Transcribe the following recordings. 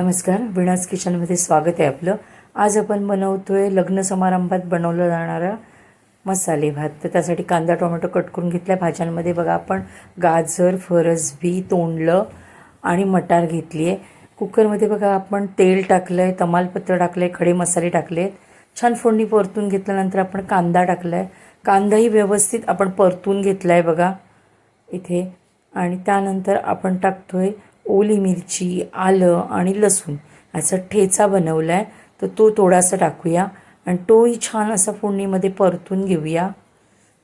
नमस्कार विणाज किचनमध्ये स्वागत आहे आपलं. आज आपण बनवतो आहे लग्न समारंभात बनवलं जाणारा मसाले भात. तर त्यासाठी कांदा टोमॅटो कट करून घेतला भाज्यांमध्ये बघा आपण गाजर फरसबी तोंडलं आणि मटार घेतली आहे. कुकरमध्ये बघा आपण तेल टाकलं आहे तमालपत्र टाकलं आहे खडे मसाले टाकले आहेत छान फोडणी परतून घेतल्यानंतर आपण कांदा टाकला आहे कांदाही व्यवस्थित आपण परतून घेतला आहे बघा इथे. आणि त्यानंतर आपण टाकतो आहे ओली मिरची आलं आणि लसूण याचा ठेचा बनवला आहे तर तो थोडासा टाकूया आणि तोही छान असा फोडणीमध्ये परतून घेऊया.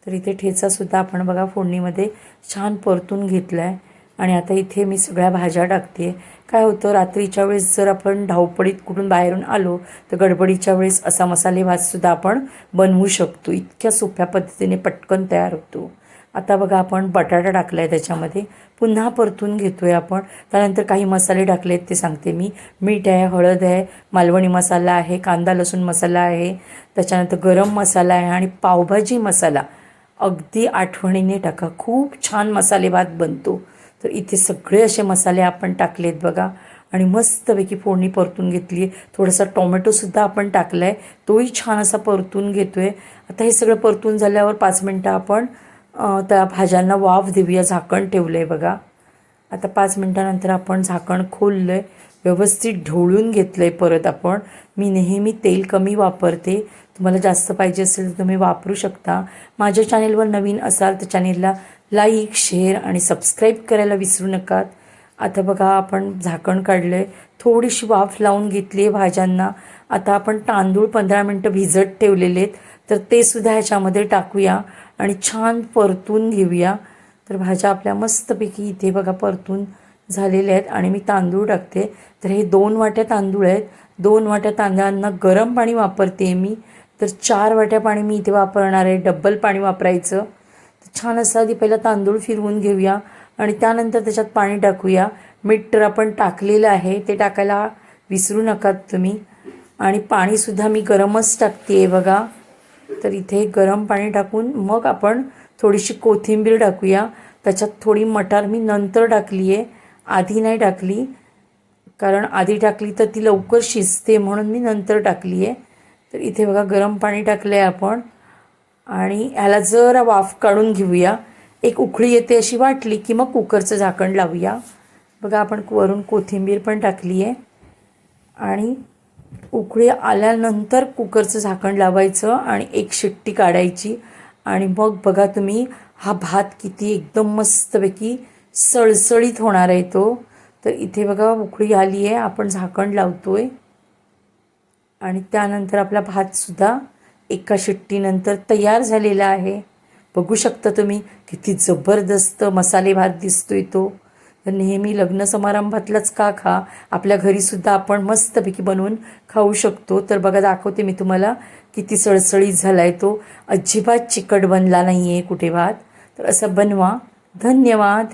तर इथे ठेचासुद्धा आपण बघा फोडणीमध्ये छान परतून घेतला आहे आणि आता इथे मी सगळ्या भाज्या टाकते काय होतं रात्रीच्या वेळेस जर आपण धावपळीत कुठून बाहेरून आलो तर गडबडीच्या वेळेस असा मसाले भातसुद्धा आपण बनवू शकतो. इतक्या सोप्या पद्धतीने पटकन तयार होतो. आता बघा आपण बटाटा टाकला आहे त्याच्यामध्ये. पुन्हा परतून घेतो आहे आपण. त्यानंतर काही मसाले टाकले आहेत ते सांगते मी. मीठ आहे हळद आहे मालवणी मसाला आहे कांदा लसूण मसाला आहे. त्याच्यानंतर गरम मसाला आहे आणि पावभाजी मसाला. अगदी आठवणीने टाका. खूप छान मसाले भात बनतो. तर इथे सगळे असे मसाले आपण टाकले आहेत बघा. आणि मस्तपैकी फोडणी परतून घेतली आहे. थोडासा टोमॅटोसुद्धा आपण टाकला आहे तोही छान असा परतून घेतो आहे आता हे सगळं परतून झाल्यावर पाच मिनटं आपण त्या भाज्यांना वाफ देऊया झाकण ठेवलं आहे बघा. आता पाच मिनटानंतर आपण झाकण खोललं आहे व्यवस्थित ढवळून घेतलं आहे परत आपण. मी नेहमी तेल कमी वापरते. तुम्हाला जास्त पाहिजे असेल तर तुम्ही वापरू शकता. माझ्या चॅनेलवर नवीन असाल तर चॅनेलला लाईक शेअर आणि सबस्क्राईब करायला विसरू नकात. आता बघा आपण झाकण काढलं आहे थोडीशी वाफ लावून घेतली आहे भाज्यांना. आता आपण तांदूळ पंधरा मिनटं भिजत ठेवलेले आहेत. तर ते सुद्धा ह्याच्यामध्ये टाकूया आणि छान परतून घेऊया. तर भाज्या आपल्या मस्तपैकी इथे बघा परतून झालेल्या आहेत आणि मी तांदूळ टाकते. तर हे दोन वाट्या तांदूळ आहेत. दोन वाट्या तांदळांना गरम पाणी वापरते मी. तर चार वाट्या पाणी मी इथे वापरणार आहे. डब्बल पाणी वापरायचं. छान असं आधी पहिला तांदूळ फिरवून घेऊया आणि त्यानंतर त्याच्यात पाणी टाकूया. मीठ तर आपण टाकलेलं आहे ते टाकायला विसरू नका तुम्ही. आणि पाणीसुद्धा मी गरमच टाकते आहे बघा. तर इथे गरम पाणी टाकून मग आपण थोडीशी कोथिंबीर टाकूया. त्याच्यात थोडी मटार मी नंतर टाकली आहे आधी नाही टाकली. कारण आधी टाकली तर ती लवकर शिजते म्हणून मी नंतर टाकली आहे तर इथे बघा गरम पाणी टाकलं आहे आपण. आणि ह्याला जरा वाफ काढून घेऊया. एक उकळी येते अशी वाटली की मग कुकरचं झाकण लावूया. बघा आपण वरून कोथिंबीर पण टाकली आहे. आणि उकळी आल्यानंतर कुकरचं झाकण लावायचं आणि एक शिट्टी काढायची. आणि मग बघा तुम्ही हा भात किती एकदम मस्तपैकी सळसळीत होणार आहे तो. तर इथे बघा उकळी आली आहे. आपण झाकण लावतो आहे आणि त्यानंतर आपला भातसुद्धा एका शिट्टीनंतर तयार झालेला आहे. बघू शकता तुम्ही किती जबरदस्त मसाले भात दिसतोय तो. तर नेहमी लग्न समारंभातलाच का खा? आपल्या घरीसुद्धा आपण मस्तपैकी बनवून खाऊ शकतो. तर बघा दाखवते मी तुम्हाला किती सळसळीत झाला आहे तो. अजिबात चिकट बनला नाही आहे कुठे भात. तर असं बनवा. धन्यवाद.